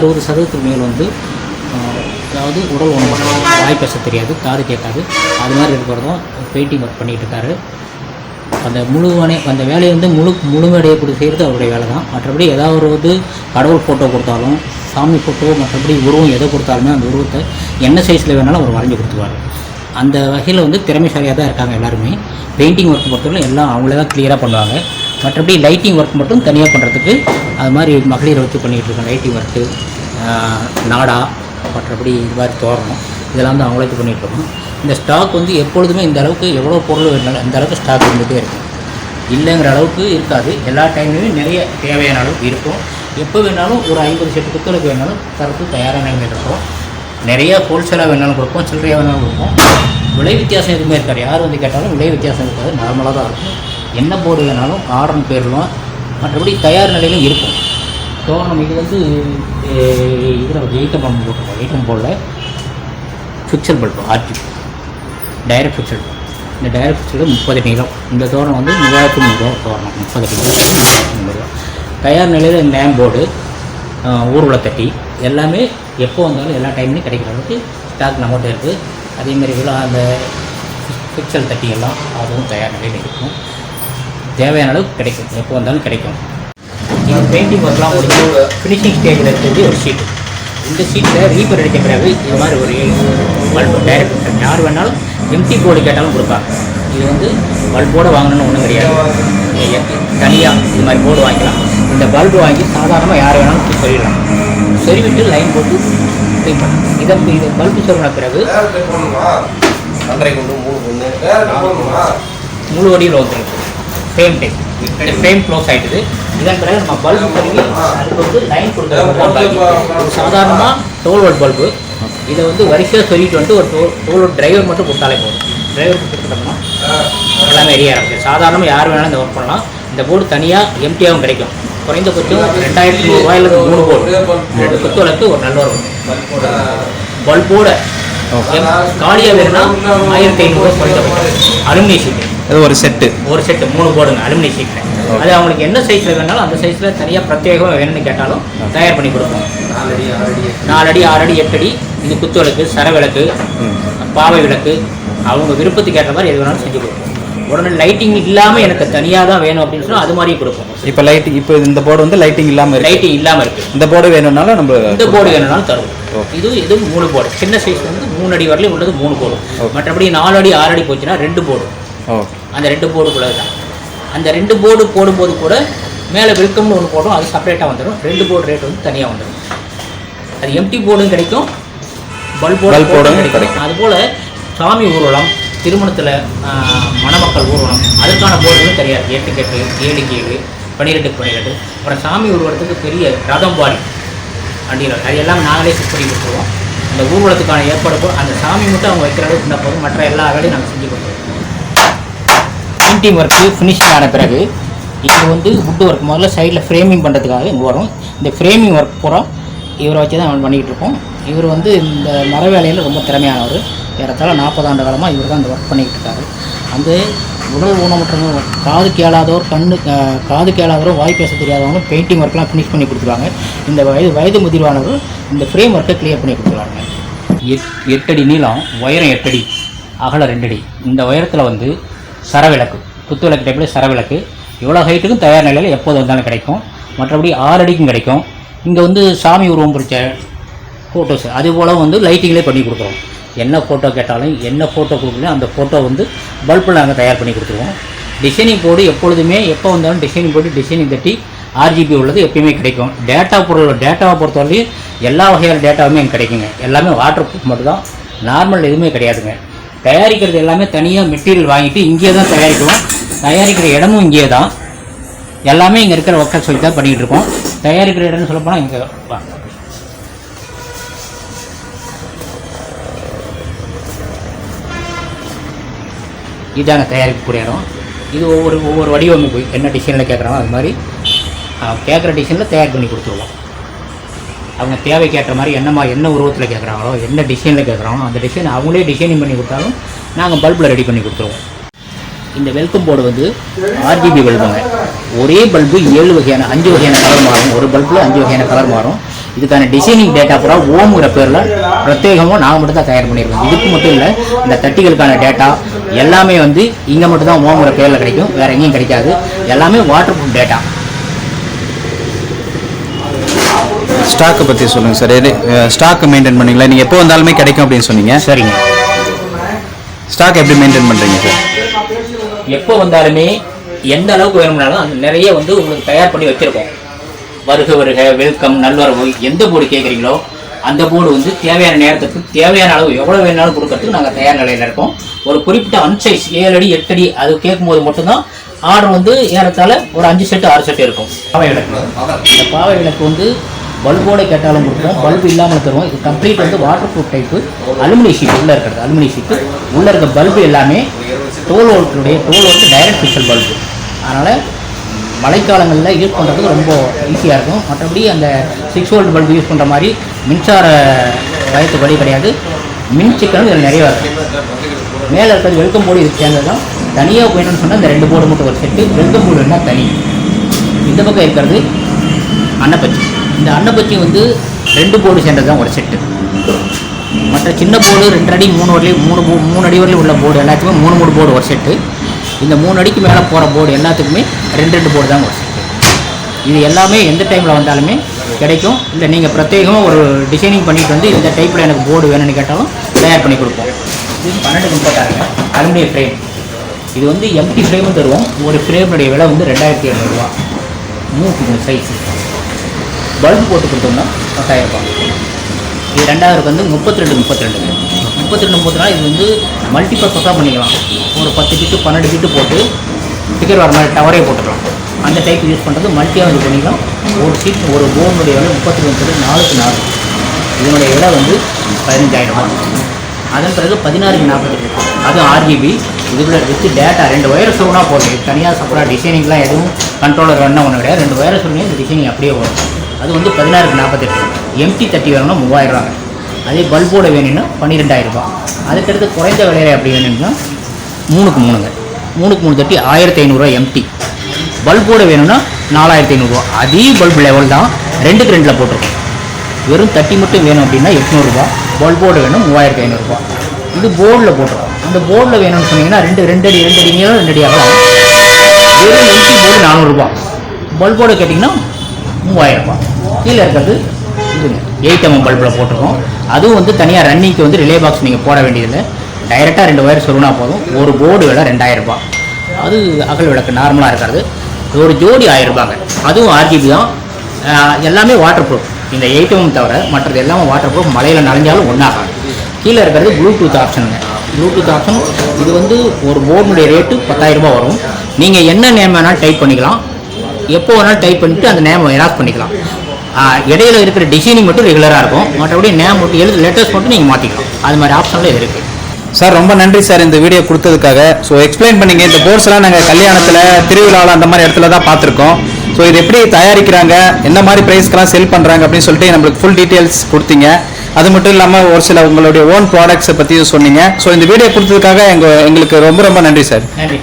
அறுபது சதவீதத்துக்கு மேல் வந்து அதாவது உடல் உணவு வாய் பேச தெரியாது காது கேட்காது. அது மாதிரி இருக்கிறதும் பெயிண்டிங் ஒர்க் பண்ணிகிட்ருக்காரு அந்த முழுவனே அந்த வேலையை வந்து முழு முழுமையடையக்கூடிய செய்கிறது அவருடைய வேலை தான் மற்றபடி ஏதாவது வந்து கடவுள் ஃபோட்டோ கொடுத்தாலும் சாமி ஃபோட்டோ மற்றபடி உருவம் எதை கொடுத்தாலுமே அந்த உருவத்தை என்ன சைஸில் வேணாலும் அவர் வரைஞ்சி கொடுத்துருவார். அந்த வகையில் வந்து திறமைசாலியாக தான் இருக்காங்க எல்லாருமே. பெயிண்டிங் ஒர்க் பொறுத்தவரை எல்லாம் அவங்களே தான் கிளியராக பண்ணுவாங்க. மற்றபடி லைட்டிங் ஒர்க் மட்டும் தனியாக பண்ணுறதுக்கு அது மாதிரி மகளிரை வச்சு பண்ணிகிட்ருக்கோம் லைட்டிங் ஒர்க்கு நாடா மற்றபடி இது மாதிரி தோரணம் இதெல்லாம் வந்து அவங்களே இது பண்ணிகிட்டு இருக்கோம். இந்த ஸ்டாக் வந்து எப்பொழுதுமே இந்த அளவுக்கு எவ்வளோ பொருள் வேணாலும் அந்த அளவுக்கு ஸ்டாக் இருந்துகிட்டே இருக்கும். இல்லைங்கிற அளவுக்கு இருக்காது. எல்லா டைம்லையுமே நிறைய தேவையான அளவுக்கு இருக்கும். எப்போ வேணாலும் ஒரு ஐம்பது செட்டு குத்தலுக்கு வேணாலும் தரத்து தயாராக நிலைமையில் இருக்கும். நிறையா ஹோல்சேலாக வேணாலும் கொடுப்போம் சில்லறையாக வேணாலும் கொடுப்போம். விலை வித்தியாசம் எதுவுமே இருக்காது. யார் வந்து கேட்டாலும் விலை வித்தியாசம் இருக்காது. நார்மலாக தான் இருக்கும். என்ன போர்டு வேணாலும் ஆர்டர்னு போயிடலாம் மற்றபடி தயார் நிலையிலும் இருக்கும். தோரணம் இது வந்து இதில் எயிட்டம் பம்பு போட்டிருக்கோம். எயிட்டம் போர்டில் pixel bulb R G direct pixel இந்த டைரக்ட் ஃபிக்சல் முப்பது நீளம் இந்த தோரணம் வந்து மூவாயிரத்து நூறுரூவா தோரணம். முப்பது நீளம் நூறுரூவா தயார் நிலையில் நேம் போர்டு ஊர்வல தட்டி எல்லாமே எப்போ வந்தாலும் எல்லா டைம்லையும் கிடைக்கிற அளவுக்கு ஸ்டாக் நம்மகிட்ட இருக்குது அதேமாதிரி விழா அந்த ஃபிக்சல் தட்டி எல்லாம் அதுவும் தயார் நிலையில் இருக்கும். தேவையான அளவுக்கு கிடைக்கும். எப்போ வந்தாலும் கிடைக்கும். இது பெயிண்டிங் ஒர்க்லாம் முடிஞ்சு ஃபினிஷிங் ஸ்டேஜில் இருக்கிறது ஒரு ஷீட் இந்த ஷீட்டில் ரீபர் அடித்த பிறகு இது மாதிரி ஒரு பல்பு டைரக்ட் யார் வேணாலும் எம்டி போர்டு கேட்டாலும் கொடுப்பாங்க. இது வந்து பல்போடு வாங்கணும்னு ஒன்றும் கிடையாது. தனியாக இது மாதிரி போர்டு வாங்கிக்கலாம். இந்த பல்பு வாங்கி சாதாரணமாக யார் வேணாலும் சொல்லிடலாம் சொருவிட்டு லைன் போட்டு க்ளீன் பண்ணலாம். இதை இது பல்பு சொருவின பிறகு முழு வடிவில் வந்துருக்கு. ஃப்ரேம் டைப் இந்த ஃப்ரேம் க்ளோஸ் ஆகிடுது இதன் பிறகு நம்ம பல்பு பண்ணி அதுக்கு வந்து லைன் கொடுக்குறது சாதாரணமாக டோல் வோல்ட் பல்பு இதை வந்து வரிசையாக சொல்லிட்டு வந்து ஒரு டோல் டோல் வோல்ட் டிரைவர் மட்டும் கொடுத்தாலே போதும். டிரைவர் கொடுத்துட்டோம்னா எல்லாமே ரெடியாக இருக்குது சாதாரணமாக யார் வேணாலும் இந்த ஒர்க் பண்ணலாம். இந்த போர்டு தனியாக எம்டியாகவும் கிடைக்கும். குறைந்தபட்சம் ரெண்டாயிரத்தி நூறுரூவாயிலிருந்து மூணு போர்டு ரெண்டு குத்துவலுக்கு ஒரு நல்ல ஒரு பல்போட காலியாக வேணும்னா ஆயிரத்தி ஐநூறுரூவா குறைந்தபட்சம். அலுமினிய ஷீட்டு அது ஒரு செட்டு. ஒரு செட்டு மூணு போடுங்க அலுமினிய ஷீட்டில் அது அவங்களுக்கு என்ன சைஸில் வேணாலும் அந்த சைஸில் தனியாக பிரத்யேகமாக வேணும்னு கேட்டாலும் தயார் பண்ணி கொடுப்போம் நாலடி ஆறடி நாலு அடி ஆறு அடி எட்டு அடி இது குத்து விளக்கு சர விளக்கு பாவை விளக்கு அவங்க விருப்பத்துக்கு ஏற்ற மாதிரி எது வேணாலும் செஞ்சு கொடுப்போம் உடனே லைட்டிங் இல்லாமல் எனக்கு தனியாக தான் வேணும் அப்படின்னு சொன்னால் அது மாதிரியும் கொடுப்போம். இப்போ லைட் இப்போ இந்த போர்டு வந்து லைட்டிங் இல்லாமல் இருக்கு. லைட்டிங் இல்லாமல் இருக்குது இந்த போர்டு வேணும்னாலும் நம்ம இந்த போர்டு வேணும்னாலும் தருவோம் ஓகே. இது இது மூணு போர்டு சின்ன சைஸ் வந்து மூணு அடி வரலையும் உள்ளது மூணு போர்டு. மற்றபடி நாலு அடி ஆறு அடி போச்சுன்னா ரெண்டு போர்டு ஓகே அந்த ரெண்டு போர்டுக்குள்ளே தான். அந்த ரெண்டு போர்டு போடும்போது கூட மேலே வெல்கம்னு ஒன்று போடும் அது செப்பரேட்டாக வந்துடும் ரெண்டு போர்டு ரேட் வந்து தனியாக வந்துடும் அது எம்டி போர்டும் கிடைக்கும். Bulb board போர்டும் கிடைக்கும். அதுபோல் சாமி ஊர்வலம் திருமணத்தில் மணமக்கள் ஊர்வலம் அதுக்கான போர்டுகளும் தெரியாது எட்டு ஏழுக்கு ஏழு பன்னிரெண்டுக்கு பன்னிரெண்டு அப்புறம் சாமி ஊர்வலத்துக்கு பெரிய ரதம் பாடி வண்டியில் அது எல்லாம் நாங்களே செட் பண்ணி கொடுத்துருவோம். அந்த ஊர்வலத்துக்கான ஏற்பாடு அந்த சாமி மட்டும் அவங்க வைக்கிற அளவுக்கு இருந்தால் போதும். மற்ற எல்லா வேலையும் நாங்கள் செஞ்சு கொடுத்துருவோம். பெயிண்டிங் ஒர்க்கு ஃபினிஷிங் ஆன பிறகு இது வந்து வுட் ஒர்க் முதல்ல சைடில் ஃப்ரேமிங் பண்ணுறதுக்காக இங்கே வரும். இந்த ஃப்ரேமிங் ஒர்க் பூரா இவரை வச்சு தான் அவன் பண்ணிகிட்டு இருக்கோம். இவர் வந்து இந்த மர வேலையில் ரொம்ப திறமையானவர். ஏறத்தாழ நாற்பது ஆண்டு காலமாக இவர் தான் இந்த ஒர்க் பண்ணிக்கிட்டு இருக்காரு. அந்த உடல் ஊனமுற்றவங்க காது கேளாதவர் கண்ணு காது கேளாதவரும் வாய் பேச தெரியாதவங்களும் பெயிண்டிங் ஒர்க்லாம் ஃபினிஷ் பண்ணி கொடுத்துருவாங்க. இந்த வயது வயது முதிர்வானவர் இந்த ஃப்ரேம் ஒர்க்கை கிளியர் பண்ணி கொடுத்துருவாங்க. எட் எட்டடி நீளம் உயரம் எட்டடி அகலம் ரெண்டடி. இந்த உயரத்தில் வந்து சரவிளக்கு. குத்துவிளக்கு டைப்பில் சரவிளக்கு. இவ்வளோ ஹைட்டுக்கும் தயார் நிலையில் எப்போது வந்தாலும் கிடைக்கும். மற்றபடி ஆறு அடிக்கும் கிடைக்கும். இங்கே வந்து சாமி உருவம் பிடிச்ச ஃபோட்டோஸ் அதுபோல் வந்து லைட்டிங்லேயே பண்ணி கொடுக்குறோம். என்ன ஃபோட்டோ கேட்டாலும் என்ன ஃபோட்டோ கொடுக்கலையும் அந்த ஃபோட்டோ வந்து பல்பில் நாங்கள் தயார் பண்ணி கொடுத்துருவோம். டிசைனிங் போர்டு எப்பொழுதுமே எப்போ வந்தாலும் டிசைனிங் போர்டு டிசைனிங் தட்டி ஆர்ஜிபி உள்ளது எப்பயுமே கிடைக்கும். டேட்டா பொருள் டேட்டாவை பொறுத்தவரையும் எல்லா வகையான டேட்டாவுமே எங்களுக்கு கிடைக்குங்க. எல்லாமே வாட்டர் ப்ரூஃப் மட்டும் தான் நார்மல் எதுவுமே கிடையாதுங்க. தயாரிக்கிறது எல்லாமே தனியாக மெட்டீரியல் வாங்கிட்டு இங்கேயே தான் தயாரிக்கிறோம். தயாரிக்கிற இடமும் இங்கேயே தான். எல்லாமே இங்கே இருக்கிற ஒர்க்கர்ஸ் வச்சு தான் பண்ணிகிட்டு இருக்கோம். தயாரிக்கிற இடம்னு சொல்ல போனால் இங்கே இதாங்க தயாரிக்கக்கூடிய இடம். இது ஒவ்வொரு ஒவ்வொரு வடிவமைப்பு என்ன டிசைனில் கேட்குறாங்களோ அது மாதிரி கேட்குற டிசைனில் தயார் பண்ணி கொடுத்துருவோம். அவங்க தேவைக்கு ஏற்ற மாதிரி என்னமா என்ன உருவத்தில் கேட்குறாங்களோ என்ன டிசைனில் கேட்குறாங்களோ அந்த டிசைன் அவங்களே டிசைனிங் பண்ணி கொடுத்தாலும் நாங்கள் பல்பில் ரெடி பண்ணி கொடுத்துருவோம். இந்த வெல்கம் போர்டு வந்து ஆர்ஜிபி பல்புங்க ஒரே பல்பு ஏழு வகையான அஞ்சு வகையான கலர் மாறும். ஒரு பல்பில் அஞ்சு வகையான கலர் மாறும். இதுக்கான டிசைனிங் டேட்டா பூரா ஓம்ங்கிற பேரில் பிரத்யேகமாக நாங்கள் மட்டும் தான் தயார் பண்ணியிருக்கோம் இதுக்கு மட்டும் இல்லை இந்த தட்டிகளுக்கான டேட்டா எல்லாமே வந்து இங்கே மட்டும் தான் ஓம்ங்கிற பேரில் கிடைக்கும். வேறு எங்கேயும் கிடைக்காது. எல்லாமே வாட்டர் ப்ரூஃப் டேட்டா ஸ்டாக்கை பற்றி சொல்லுங்கள் சார். எது ஸ்டாக் மெயின்டைன் பண்ணீங்களா? நீங்கள் எப்போ வந்தாலுமே கிடைக்கும் அப்படின்னு சொன்னீங்க. சரிங்க. ஸ்டாக் எப்படி மெயின்டைன் பண்ணுறீங்க சார்? எப்போ வந்தாலுமே எந்த அளவுக்கு வேணும்னாலும் அந்த நிறைய வந்து உங்களுக்கு தயார் பண்ணி வச்சிருக்கோம். வருக வருக வெல்கம் நல்வரவு எந்த போர்டு கேட்குறீங்களோ அந்த போர்டு வந்து தேவையான நேரத்துக்கு தேவையான அளவு எவ்வளோ வேணாலும் கொடுக்கறதுக்கு நாங்கள் தயார் நிலையில் இருக்கோம். ஒரு குறிப்பிட்ட அன்சைஸ் ஏழு அடி எட்டு அடி அது கேட்கும்போது மட்டும்தான் ஆர்டர் வந்து ஏறத்தாழ ஒரு அஞ்சு செட்டு ஆறு செட்டு இருக்கும். பாவை விளக்கு இந்த பாவை விளக்கு வந்து பல்போட கேட்டாலும் கொடுப்போம் பல்பு இல்லாமல் தருவோம். இது கம்ப்ளீட் வந்து வாட்டர் ப்ரூஃப் டைப்பு அலுமினிய ஷீட் உள்ளே இருக்கிறது. அலுமினிய ஷீட்டு உள்ளே இருக்க பல்பு எல்லாமே டோல் வோல்ட்டுடைய டோல் வோல்ட் டைரக்ட் பிக்சல் பல்பு அதனால் மழைக்காலங்களில் யூஸ் பண்ணுறதுக்கு ரொம்ப ஈஸியாக இருக்கும். மற்றபடி அந்த சிக்ஸ் வோல்ட் பல்பு யூஸ் பண்ணுற மாதிரி மின்சார வயத்து வழி கிடையாது. மின் சிக்கலும் இதில் நிறைய இருக்கும் மேலே இருக்கிறது வெல்கம் போர்டு இது சேர்ந்தது தான் தனியாக வேணும்னு சொன்னால் இந்த ரெண்டு போர்டு மட்டும் ஒரு செட்டு வெல்கம் போர்டு தனி. இந்த பக்கம் இருக்கிறது அன்னப்பச்சி இந்த அன்னப்பச்சி வந்து ரெண்டு போர்டு சேர்ந்தது தான் ஒரு செட்டு மற்ற சின்ன போர்டு ரெண்டு அடி மூணு வரலையும் மூணு போ- மூணு அடி வரலையும் உள்ள போர்டு எல்லாத்துக்குமே மூணு மூணு போர்டு ஒரு செட்டு இந்த மூணு அடிக்கு மேலே போகிற போர்டு எல்லாத்துக்குமே ரெண்டு ரெண்டு போர்டு தான் ஒரு செட்டு இது எல்லாமே எந்த டைமில் வந்தாலுமே கிடைக்கும். இல்லை நீங்கள் பிரத்யேகமாக ஒரு டிசைனிங் பண்ணிட்டு வந்து இந்த டைப்பில் எனக்கு போர்டு வேணும்னு கேட்டாலும் தயார் பண்ணி கொடுப்போம். இது பன்னெண்டு முப்பத்தாறுங்க அலுமினிய ஃப்ரேம் இது வந்து எம்டி ஃப்ரேமும் தருவோம். ஒரு ஃப்ரேமுடைய விலை வந்து ரெண்டாயிரத்தி எழுநூறுவா மூக்கு மூணு சைஸ் பல்பு போட்டு கொடுத்தோம்னா பத்தாயிரம் ரூபாய் இது ரெண்டாயிரம் வந்து முப்பத்தி ரெண்டு முப்பத்தி ரெண்டு முப்பத்தி ரெண்டு முப்பத்தி நாலு இது வந்து மல்டிபர்பஸாக பண்ணிக்கலாம். ஒரு பத்து பிட்டு பன்னெண்டு பிட்டு போட்டு ஸ்டிக்கர் வர மாதிரி டவரே போட்டுக்கலாம். அந்த டைப் யூஸ் பண்ணுறது மல்டியாக இது பண்ணிக்கலாம். ஒரு சீட் ஒரு போர்னுடைய விலை முப்பத்தி ரெண்டு நாலுக்கு நாலு. இதனுடைய விலை வந்து பதினஞ்சாயிரம். ரூபாய் அதன் பிறகு பதினாறுக்கு நாற்பது அதுவும் ஆர்ஜிபி இதுக்குள்ள வித்து டேட்டா ரெண்டு ஒயர் சொல்லணும்னா போதும் தனியாக சப்பரா டிசைனிங்லாம் எதுவும் கண்ட்ரோலர் வேணும் ஒன்று கிடையாது. ரெண்டு ஒயர் சொன்னே இந்த டிசைனிங் அப்படியே வரும் அது வந்து பதினாறுக்கு நாற்பத்தெட்டு. எம்டி தட்டி வேணும்னா மூவாயிரம் ரூபாங்க அதே பல்போட வேணும்னா பன்னிரெண்டாயிரம் ரூபாய். அதுக்கடுத்து குறைந்த விலையில அப்படி வேணும்னா மூணுக்கு மூணுங்க. மூணுக்கு மூணு தட்டி ஆயிரத்தி ஐநூறுரூவா எம்டி பல்போட வேணும்னா நாலாயிரத்தி ஐநூறுரூவா அதே பல்பு லெவல் தான் ரெண்டுக்கு ரெண்டில் போட்டிருக்கோம். வெறும் தட்டி மட்டும் வேணும் அப்படின்னா எட்நூறுபா பல்போர்டு வேணும் மூவாயிரத்தி ஐநூறுரூவா இது போர்டில் போட்டுருக்கோம். அந்த போர்டில் வேணும்னு சொன்னீங்கன்னா ரெண்டு ரெண்டு அடி ரெண்டு அடி நீளம் ரெண்டு அடி ஆகலாம். வெறும் எம்டி போர்டு நானூறுரூபா பல்போர்டு கேட்டிங்கன்னா மூவாயிரம் ரூபா கீழே இருக்கிறது. எயிட் எம்எம் பல்பில் போட்டிருக்கோம். அதுவும் வந்து தனியாக ரன்னிங்க்கு வந்து ரிலே பாக்ஸ் நீங்கள் போட வேண்டியதில்லை. டைரெக்டாக ரெண்டு ஒயர் சொருனா போதும். ஒரு போர்டு விலை ரெண்டாயிரரூபா அது அகல் விளக்கு நார்மலாக இருக்கிறது. ஒரு ஜோடி ஆயிரரூபாங்க அதுவும் ஆர்ஜிபி தான். எல்லாமே வாட்டர் ப்ரூஃப் இந்த எயிட் தவிர மற்றது எல்லாமே வாட்டர் ப்ரூஃப் மழையில் நனைஞ்சாலும் ஒன்றாகாது கீழே இருக்கிறது ப்ளூடூத் ஆப்ஷனுங்க ப்ளூடூத் ஆப்ஷன் இது வந்து ஒரு போர்டுடைய ரேட்டு பத்தாயிரரூபா வரும். நீங்கள் என்ன நேம் வேணாலும் டைப் பண்ணிக்கலாம். எப்போ வேணாலும் டைப் பண்ணிட்டு அந்த நேம் எராஸ் பண்ணிக்கலாம். இடையில இருக்கிற டிசைனிங் மட்டும் ரெகுலராக இருக்கும். மற்றபடி நேம் மட்டும் எழுது லெட்டர்ஸ் மட்டும் நீங்கள் மாற்றிக்கலாம் அது மாதிரி ஆப்ஷனில் இருக்குது சார் ரொம்ப நன்றி சார் இந்த வீடியோ கொடுத்ததுக்காக. ஸோ எக்ஸ்பிளைன் பண்ணீங்க. இந்த போர்ட்ஸ் எல்லாம் நாங்கள் கல்யாணத்தில் திருவிழாவில் அந்த மாதிரி இடத்துல தான் பார்த்துருக்கோம். ஸோ இது எப்படி தயாரிக்கிறாங்க? என்ன மாதிரி ப்ரைஸ்க்கெல்லாம் செல் பண்ணுறாங்க அப்படின்னு சொல்லிட்டு நம்மளுக்கு ஃபுல் டீட்டெயில்ஸ் கொடுத்தீங்க. அது மட்டும் இல்லாமல் ஒரு சில உங்களுடைய ஓன் ப்ராடக்ட்ஸை பற்றியும் சொன்னீங்க. ஸோ இந்த வீடியோ கொடுத்ததுக்காக எங்க எங்களுக்கு ரொம்ப ரொம்ப நன்றி சார். நன்றி.